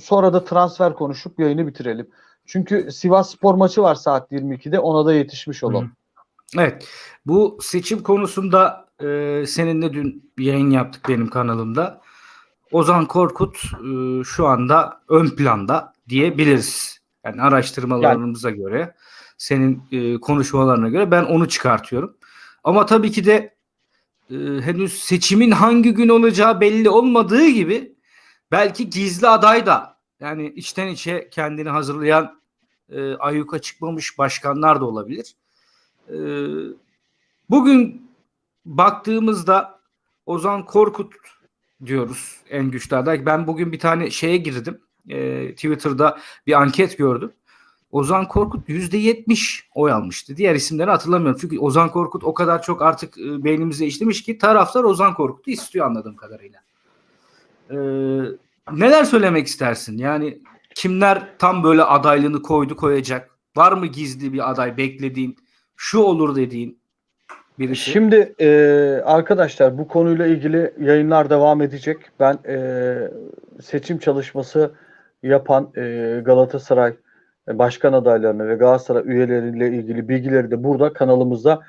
Sonra da transfer konuşup yayını bitirelim. Çünkü Sivas Spor maçı var saat 22'de. Ona da yetişmiş olalım. Evet. Bu seçim konusunda e, seninle dün yayın yaptık benim kanalımda. Ozan Korkut e, şu anda ön planda diyebiliriz. Yani araştırmalarımıza göre, senin e, konuşmalarına göre ben onu çıkartıyorum. Ama tabii ki de e, henüz seçimin hangi gün olacağı belli olmadığı gibi belki gizli aday da yani içten içe kendini hazırlayan e, ayyuka çıkmamış başkanlar da olabilir. E, bugün baktığımızda Ozan Korkut diyoruz en güçlü aday. Ben bugün bir tane şeye girdim. E, Twitter'da bir anket gördüm. Ozan Korkut %70 oy almıştı. Diğer isimleri hatırlamıyorum. Çünkü Ozan Korkut o kadar çok artık e, beynimize işlemiş ki taraftar Ozan Korkut'u istiyor anladığım kadarıyla. Ee, neler söylemek istersin? Yani kimler tam böyle adaylığını koydu koyacak? Var mı gizli bir aday beklediğin? Şu olur dediğin birisi? Şimdi e, arkadaşlar bu konuyla ilgili yayınlar devam edecek. Ben e, seçim çalışması yapan e, Galatasaray başkan adaylarına ve Galatasaray üyeleriyle ilgili bilgileri de burada kanalımızda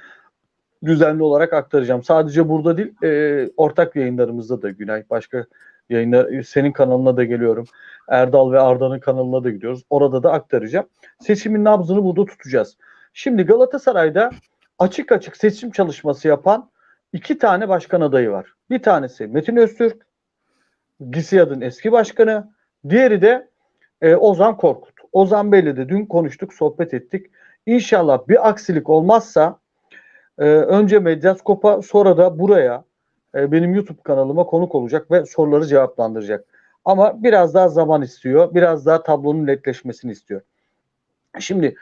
düzenli olarak aktaracağım. Sadece burada değil, e, ortak yayınlarımızda da Günay başka yayınlar senin kanalına da geliyorum. Erdal ve Arda'nın kanalına da gidiyoruz. Orada da aktaracağım. Seçimin nabzını burada tutacağız. Şimdi Galatasaray'da açık açık seçim çalışması yapan iki tane başkan adayı var. Bir tanesi Metin Öztürk, GİSİAD'ın eski başkanı. Diğeri de e, Ozan Korkut. Ozan Bey'le de dün konuştuk, sohbet ettik. İnşallah bir aksilik olmazsa e, önce Medyaskop'a sonra da buraya e, benim YouTube kanalıma konuk olacak ve soruları cevaplandıracak. Ama biraz daha zaman istiyor. Biraz daha tablonun netleşmesini istiyor. Şimdi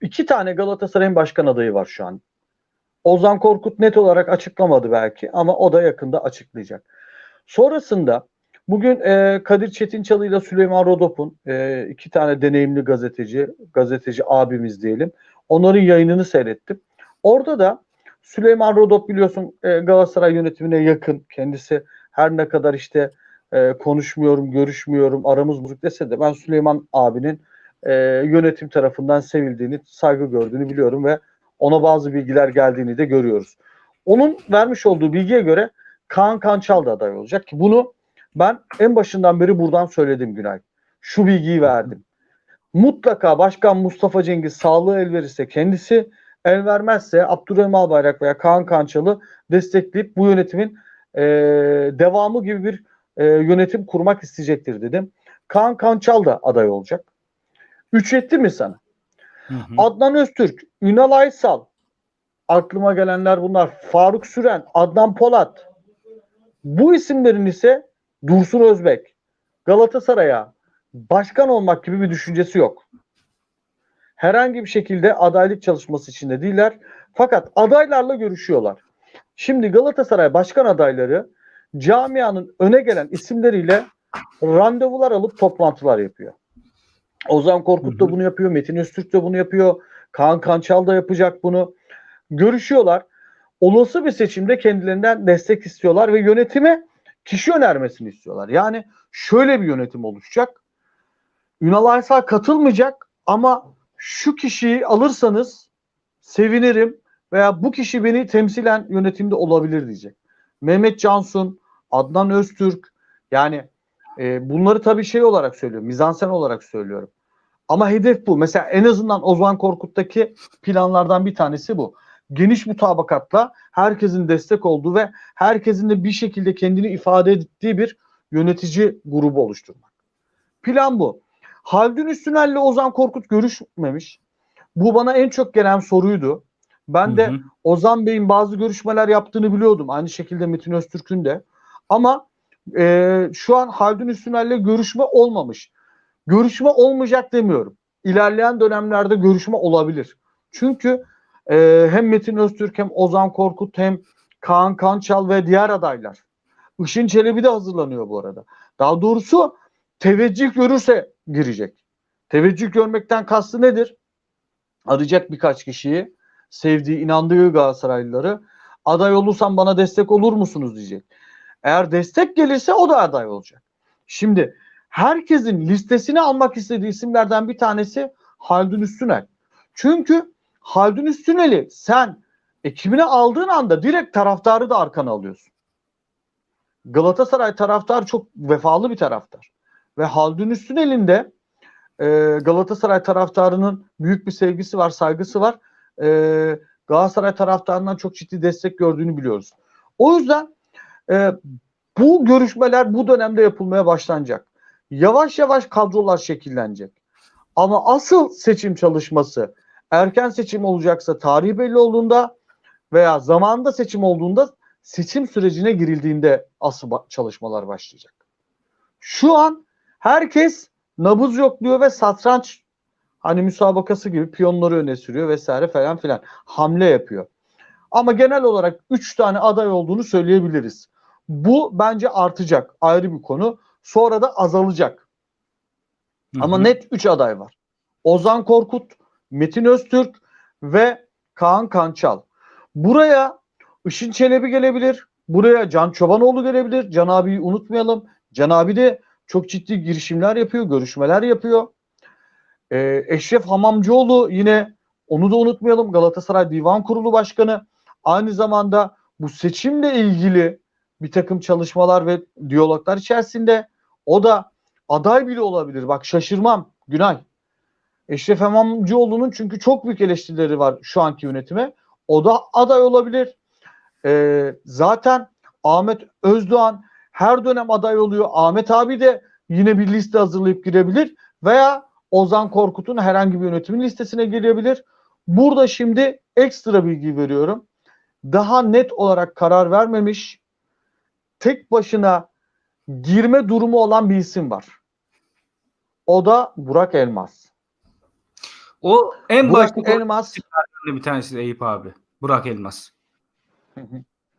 iki tane Galatasaray'ın başkan adayı var şu an. Ozan Korkut net olarak açıklamadı belki ama o da yakında açıklayacak. Sonrasında bugün e, Kadir Çetinçalı ile Süleyman Rodop'un e, iki tane deneyimli gazeteci, gazeteci abimiz diyelim. Onların yayınını seyrettim. Orada da Süleyman Rodop biliyorsun e, Galatasaray yönetimine yakın. Kendisi her ne kadar işte e, konuşmuyorum, görüşmüyorum, aramız bozuk dese de ben Süleyman abinin e, yönetim tarafından sevildiğini, saygı gördüğünü biliyorum ve ona bazı bilgiler geldiğini de görüyoruz. Onun vermiş olduğu bilgiye göre Kaan Kançal da aday olacak ki bunu ben en başından beri buradan söyledim Günay. Şu bilgiyi verdim. Mutlaka Başkan Mustafa Cengiz sağlığı el verirse kendisi el vermezse Abdurrahim Albayrak veya Kaan Kançal'ı destekleyip bu yönetimin e, devamı gibi bir e, yönetim kurmak isteyecektir dedim. Kaan Kançal da aday olacak. Üç etti mi sana? Hı hı. Adnan Öztürk, Ünal Aysal, aklıma gelenler bunlar. Faruk Süren, Adnan Polat. Bu isimlerin ise Dursun Özbek, Galatasaray'a başkan olmak gibi bir düşüncesi yok. Herhangi bir şekilde adaylık çalışması içinde değiller. Fakat adaylarla görüşüyorlar. Şimdi Galatasaray başkan adayları camianın öne gelen isimleriyle randevular alıp toplantılar yapıyor. Ozan Korkut da bunu yapıyor. Metin Öztürk de bunu yapıyor. Kaan Kançal da yapacak bunu. Görüşüyorlar. Olası bir seçimde kendilerinden destek istiyorlar ve yönetime kişi önermesini istiyorlar. Yani şöyle bir yönetim oluşacak. Ünal Aysal katılmayacak ama şu kişiyi alırsanız sevinirim veya bu kişi beni temsilen yönetimde olabilir diyecek. Mehmet Cansun, Adnan Öztürk yani e, bunları tabii şey olarak söylüyorum. Mizansen olarak söylüyorum. Ama hedef bu. Mesela en azından Ozan Korkut'taki planlardan bir tanesi bu. Geniş mutabakatla herkesin destek olduğu ve herkesin de bir şekilde kendini ifade ettiği bir yönetici grubu oluşturmak. Plan bu. Haldun Üstüner'le Ozan Korkut görüşmemiş. Bu bana en çok gelen soruydu. Ben de Hı hı. Ozan Bey'in bazı görüşmeler yaptığını biliyordum. Aynı şekilde Metin Öztürk'ün de. Ama e, şu an Haldun Üstüner'le görüşme olmamış. Görüşme olmayacak demiyorum. İlerleyen dönemlerde görüşme olabilir. Çünkü e, hem Metin Öztürk hem Ozan Korkut hem Kaan Kançal ve diğer adaylar. Işın Çelebi de hazırlanıyor bu arada. Daha doğrusu teveccüh görürse girecek. Teveccüh görmekten kastı nedir? Arayacak birkaç kişiyi, sevdiği, inandığı Galatasaraylıları aday olursam bana destek olur musunuz diyecek. Eğer destek gelirse o da aday olacak. Şimdi herkesin listesini almak istediği isimlerden bir tanesi Haldun Üstünel. Çünkü Haldun Üstünel'i sen ekibine aldığın anda direkt taraftarı da arkana alıyorsun. Galatasaray taraftar çok vefalı bir taraftar. Ve Haldun Üstünel'in de e, Galatasaray taraftarının büyük bir sevgisi var, saygısı var. E, Galatasaray taraftarından çok ciddi destek gördüğünü biliyoruz. O yüzden e, bu görüşmeler bu dönemde yapılmaya başlanacak. Yavaş yavaş kadrolar şekillenecek. Ama asıl seçim çalışması erken seçim olacaksa tarihi belli olduğunda veya zamanında seçim olduğunda seçim sürecine girildiğinde asıl çalışmalar başlayacak. Şu an herkes nabız yokluyor ve satranç hani müsabakası gibi piyonları öne sürüyor vesaire falan filan hamle yapıyor. Ama genel olarak 3 tane aday olduğunu söyleyebiliriz. Bu bence artacak ayrı bir konu. Sonra da azalacak. Ama Hı hı. net 3 aday var. Ozan Korkut, Metin Öztürk ve Kaan Kançal. Buraya Işın Çelebi gelebilir. Buraya Can Çobanoğlu gelebilir. Can abiyi unutmayalım. Can abi de çok ciddi girişimler yapıyor, görüşmeler yapıyor. Ee, Eşref Hamamcıoğlu yine onu da unutmayalım. Galatasaray Divan Kurulu Başkanı. Aynı zamanda bu seçimle ilgili bir takım çalışmalar ve diyaloglar içerisinde o da aday bile olabilir. Bak şaşırmam Günay. Eşref Hamamcıoğlu'nun çünkü çok büyük eleştirileri var şu anki yönetime. O da aday olabilir. Ee, zaten Ahmet Özdoğan her dönem aday oluyor. Ahmet abi de yine bir liste hazırlayıp girebilir veya Ozan Korkut'un herhangi bir yönetimin listesine girebilir. Burada şimdi ekstra bilgi veriyorum. Daha net olarak karar vermemiş tek başına girme durumu olan bir isim var. O da Burak Elmas. O en Burak başta Elmas bir tanesi de Eyüp abi. Burak Elmas.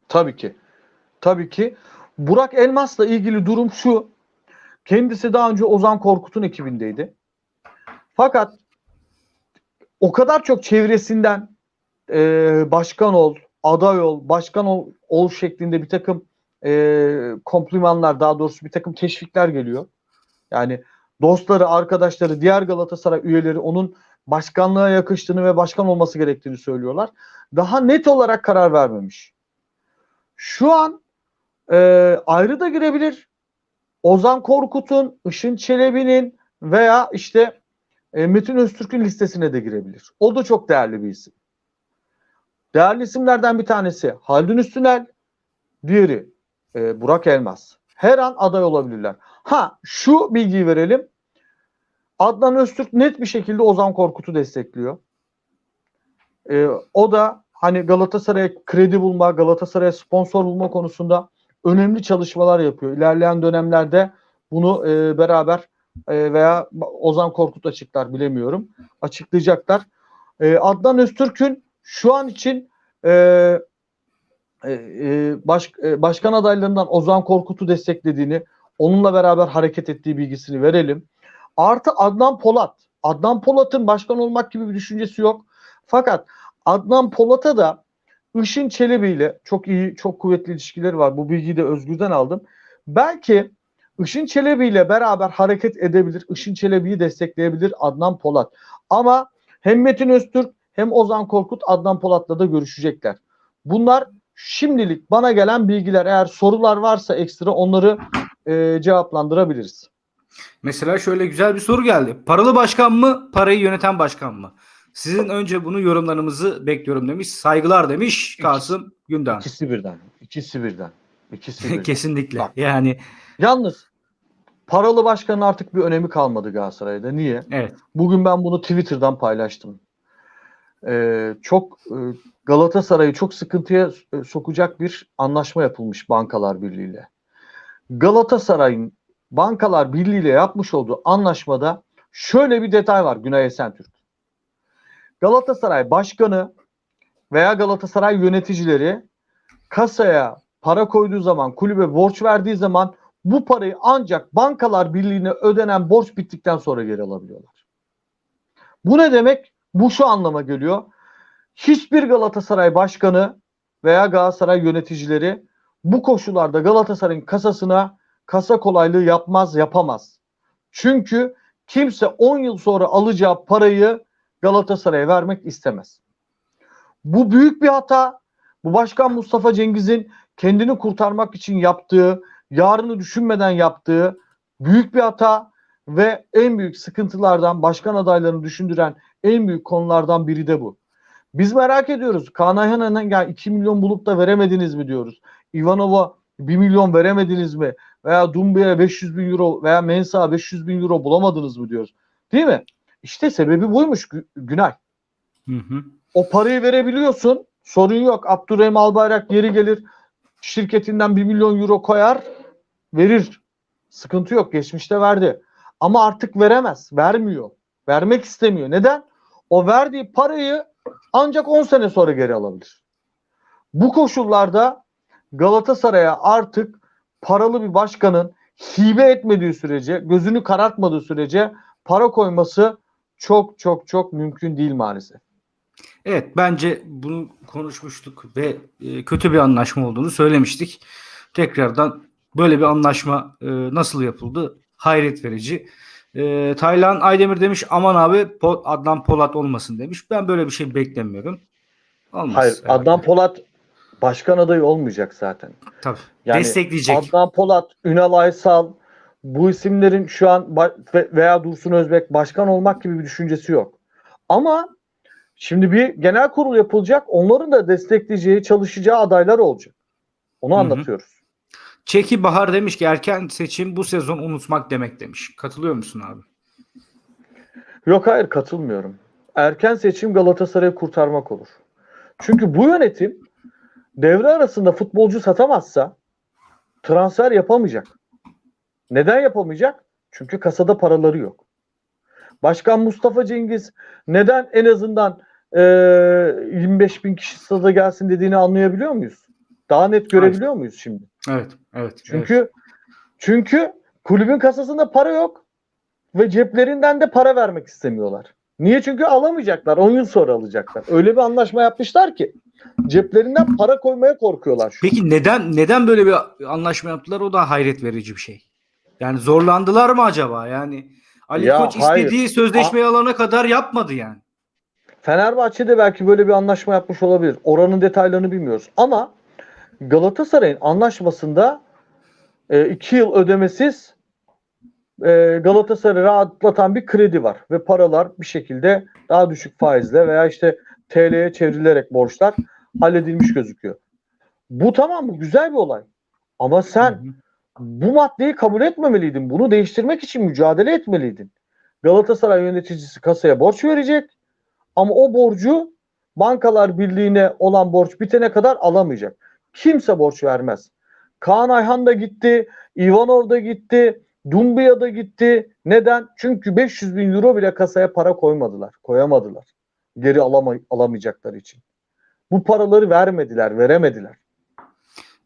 Tabii ki. Tabii ki. Burak Elmas'la ilgili durum şu. Kendisi daha önce Ozan Korkut'un ekibindeydi. Fakat o kadar çok çevresinden e, başkan ol, aday ol, başkan ol, ol şeklinde bir takım e, komplimanlar daha doğrusu bir takım teşvikler geliyor. Yani dostları, arkadaşları, diğer Galatasaray üyeleri onun başkanlığa yakıştığını ve başkan olması gerektiğini söylüyorlar. Daha net olarak karar vermemiş. Şu an e, ayrı da girebilir. Ozan Korkut'un, Işın Çelebi'nin veya işte e, Metin Öztürk'ün listesine de girebilir. O da çok değerli bir isim. Değerli isimlerden bir tanesi Haldun Üstünel, diğeri e, Burak Elmas. Her an aday olabilirler. Ha şu bilgiyi verelim. Adnan Öztürk net bir şekilde Ozan Korkut'u destekliyor. E, o da hani Galatasaray'a kredi bulma, Galatasaray'a sponsor bulma konusunda önemli çalışmalar yapıyor. İlerleyen dönemlerde bunu e, beraber e, veya Ozan Korkut açıklar bilemiyorum. Açıklayacaklar. E, Adnan Öztürk'ün şu an için e, e, e, baş, e, başkan adaylarından Ozan Korkut'u desteklediğini, onunla beraber hareket ettiği bilgisini verelim. Artı Adnan Polat. Adnan Polat'ın başkan olmak gibi bir düşüncesi yok. Fakat Adnan Polat'a da Işın Çelebi ile çok iyi, çok kuvvetli ilişkileri var. Bu bilgiyi de Özgür'den aldım. Belki Işın Çelebi ile beraber hareket edebilir. Işın Çelebi'yi destekleyebilir Adnan Polat. Ama hem Metin Öztürk hem Ozan Korkut Adnan Polat'la da görüşecekler. Bunlar şimdilik bana gelen bilgiler. Eğer sorular varsa ekstra onları e, cevaplandırabiliriz. Mesela şöyle güzel bir soru geldi. Paralı başkan mı, parayı yöneten başkan mı? Sizin önce bunu yorumlarınızı bekliyorum demiş. Saygılar demiş Kasım Gündem. İkisi birden. İkisi birden. İkisi birden. Kesinlikle. Bak. Yani Yalnız paralı başkanın artık bir önemi kalmadı Galatasaray'da. Niye? evet. Bugün ben bunu Twitter'dan paylaştım. Ee, çok e, Galatasaray'ı çok sıkıntıya e, sokacak bir anlaşma yapılmış Bankalar Birliği ile. Galatasaray'ın Bankalar Birliği ile yapmış olduğu anlaşmada şöyle bir detay var Günay Esentürk. Galatasaray Başkanı veya Galatasaray yöneticileri kasaya para koyduğu zaman, kulübe borç verdiği zaman bu parayı ancak Bankalar Birliği'ne ödenen borç bittikten sonra geri alabiliyorlar. Bu ne demek? Bu şu anlama geliyor. Hiçbir Galatasaray başkanı veya Galatasaray yöneticileri bu koşullarda Galatasaray'ın kasasına kasa kolaylığı yapmaz, yapamaz. Çünkü kimse 10 yıl sonra alacağı parayı Galatasaray'a vermek istemez. Bu büyük bir hata. Bu başkan Mustafa Cengiz'in kendini kurtarmak için yaptığı, yarını düşünmeden yaptığı büyük bir hata ve en büyük sıkıntılardan başkan adaylarını düşündüren en büyük konulardan biri de bu. Biz merak ediyoruz. Kaan Ayhan'a yani 2 milyon bulup da veremediniz mi diyoruz. Ivanova 1 milyon veremediniz mi? Veya Dumbuya 500 bin euro veya Mensah'a 500 bin euro bulamadınız mı diyoruz. Değil mi? İşte sebebi buymuş Gü- Günay. Hı hı. O parayı verebiliyorsun. Sorun yok. Abdurrahim Albayrak geri gelir. Şirketinden 1 milyon euro koyar. Verir. Sıkıntı yok. Geçmişte verdi. Ama artık veremez. Vermiyor. Vermek istemiyor. Neden? O verdiği parayı ancak 10 sene sonra geri alabilir. Bu koşullarda Galatasaray'a artık paralı bir başkanın hibe etmediği sürece, gözünü karartmadığı sürece para koyması çok çok çok mümkün değil maalesef. Evet bence bunu konuşmuştuk ve e, kötü bir anlaşma olduğunu söylemiştik. Tekrardan böyle bir anlaşma e, nasıl yapıldı? Hayret verici. E, Taylan Aydemir demiş aman abi Adnan Polat olmasın demiş. Ben böyle bir şey beklemiyorum. Olmaz. Hayır, herhalde. Adnan Polat başkan adayı olmayacak zaten. Tabii. Yani Destekleyecek. Adnan Polat, Ünal Aysal bu isimlerin şu an veya Dursun Özbek başkan olmak gibi bir düşüncesi yok. Ama şimdi bir genel kurul yapılacak. Onların da destekleyeceği, çalışacağı adaylar olacak. Onu anlatıyoruz. Çeki Bahar demiş ki erken seçim bu sezon unutmak demek demiş. Katılıyor musun abi? Yok hayır katılmıyorum. Erken seçim Galatasaray'ı kurtarmak olur. Çünkü bu yönetim devre arasında futbolcu satamazsa transfer yapamayacak. Neden yapamayacak? Çünkü kasada paraları yok. Başkan Mustafa Cengiz neden en azından eee 25 bin kişi stada gelsin dediğini anlayabiliyor muyuz? Daha net görebiliyor muyuz şimdi? Evet. Evet. Çünkü çünkü kulübün kasasında para yok ve ceplerinden de para vermek istemiyorlar. Niye? Çünkü alamayacaklar. 10 yıl sonra alacaklar. Öyle bir anlaşma yapmışlar ki ceplerinden para koymaya korkuyorlar şu. Peki neden neden böyle bir anlaşma yaptılar? O da hayret verici bir şey. Yani zorlandılar mı acaba? Yani Ali Ya Koç hayır. istediği sözleşmeyi alana kadar yapmadı yani. Fenerbahçe de belki böyle bir anlaşma yapmış olabilir. Oranın detaylarını bilmiyoruz. Ama Galatasaray'ın anlaşmasında 2 yıl ödemesiz e, Galatasaray'ı rahatlatan bir kredi var. Ve paralar bir şekilde daha düşük faizle veya işte TL'ye çevrilerek borçlar halledilmiş gözüküyor. Bu tamam bu güzel bir olay. Ama sen Hı hı. Bu maddeyi kabul etmemeliydin. Bunu değiştirmek için mücadele etmeliydin. Galatasaray yöneticisi kasaya borç verecek ama o borcu Bankalar Birliği'ne olan borç bitene kadar alamayacak. Kimse borç vermez. Kaan Ayhan da gitti, Ivanov da gitti, Dumbuya da gitti. Neden? Çünkü 500 bin euro bile kasaya para koymadılar, koyamadılar. Geri alama, alamayacakları için. Bu paraları vermediler, veremediler.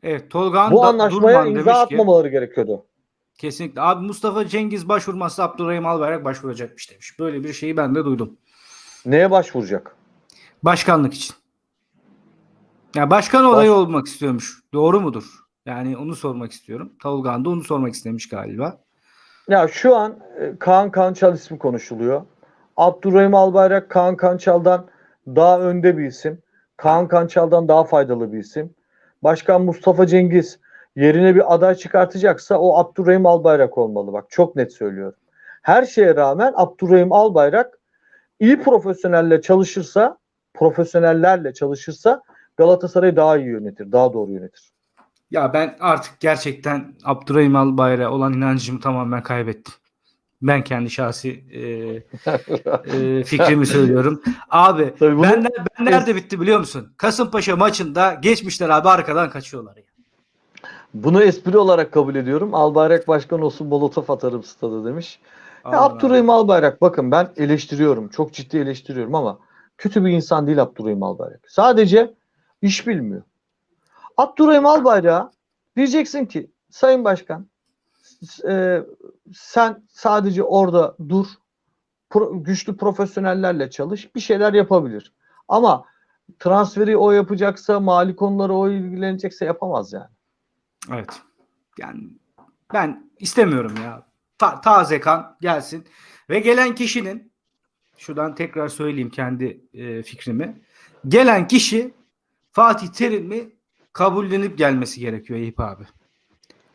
Evet Tolga Bu anlaşmaya Durman imza demiş ki atmamaları gerekiyordu. kesinlikle abi Mustafa Cengiz başvurmazsa Abdurrahim Albayrak başvuracakmış demiş. Böyle bir şeyi ben de duydum. Neye başvuracak? Başkanlık için. Ya başkan adayı olmak istiyormuş. Doğru mudur? Yani onu sormak istiyorum. Tolga da onu sormak istemiş galiba. Ya şu an e, Kaan Kançal ismi konuşuluyor. Abdurrahim Albayrak Kaan Kançal'dan daha önde bir isim. Kaan Kançal'dan daha faydalı bir isim. Başkan Mustafa Cengiz yerine bir aday çıkartacaksa o Abdurrahim Albayrak olmalı. Bak çok net söylüyorum. Her şeye rağmen Abdurrahim Albayrak iyi profesyonelle çalışırsa, profesyonellerle çalışırsa Galatasaray daha iyi yönetir, daha doğru yönetir. Ya ben artık gerçekten Abdurrahim Albayrak'a olan inancımı tamamen kaybettim. Ben kendi şahsi e, e, fikrimi söylüyorum. Abi Tabii bunu- ben, ben nerede bitti biliyor musun? Kasımpaşa maçında geçmişler abi arkadan kaçıyorlar ya. Bunu espri olarak kabul ediyorum. Albayrak başkan olsun molotof atarım stada demiş. Ya abi. Abdurrahim Albayrak bakın ben eleştiriyorum. Çok ciddi eleştiriyorum ama kötü bir insan değil Abdurrahim Albayrak. Sadece iş bilmiyor. Abdurrahim Albayrak'a diyeceksin ki Sayın Başkan e, sen sadece orada dur. Pro- güçlü profesyonellerle çalış. Bir şeyler yapabilir. Ama transferi o yapacaksa, mali konuları o ilgilenecekse yapamaz yani. Evet. Yani ben istemiyorum ya. ta- taze kan gelsin ve gelen kişinin şuradan tekrar söyleyeyim kendi e, fikrimi. Gelen kişi Fatih Terim mi kabullenip gelmesi gerekiyor Eyüp abi.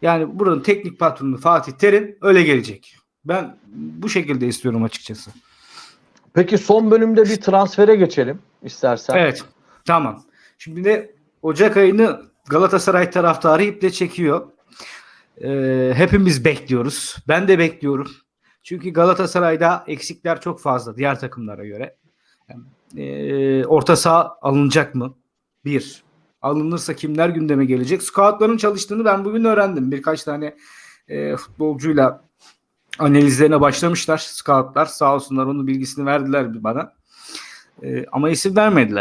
Yani buranın teknik patronu Fatih Terim öyle gelecek. Ben bu şekilde istiyorum açıkçası. Peki son bölümde bir transfere geçelim istersen. Evet. Tamam. Şimdi de Ocak ayını Galatasaray taraftarı iple çekiyor. Ee, hepimiz bekliyoruz. Ben de bekliyorum. Çünkü Galatasaray'da eksikler çok fazla diğer takımlara göre. Yani, ee, orta saha alınacak mı? Bir. Alınırsa kimler gündeme gelecek? Scoutların çalıştığını ben bugün öğrendim. Birkaç tane ee, futbolcuyla analizlerine başlamışlar. Scoutlar sağ olsunlar onun bilgisini verdiler bana. Ee, ama isim vermediler.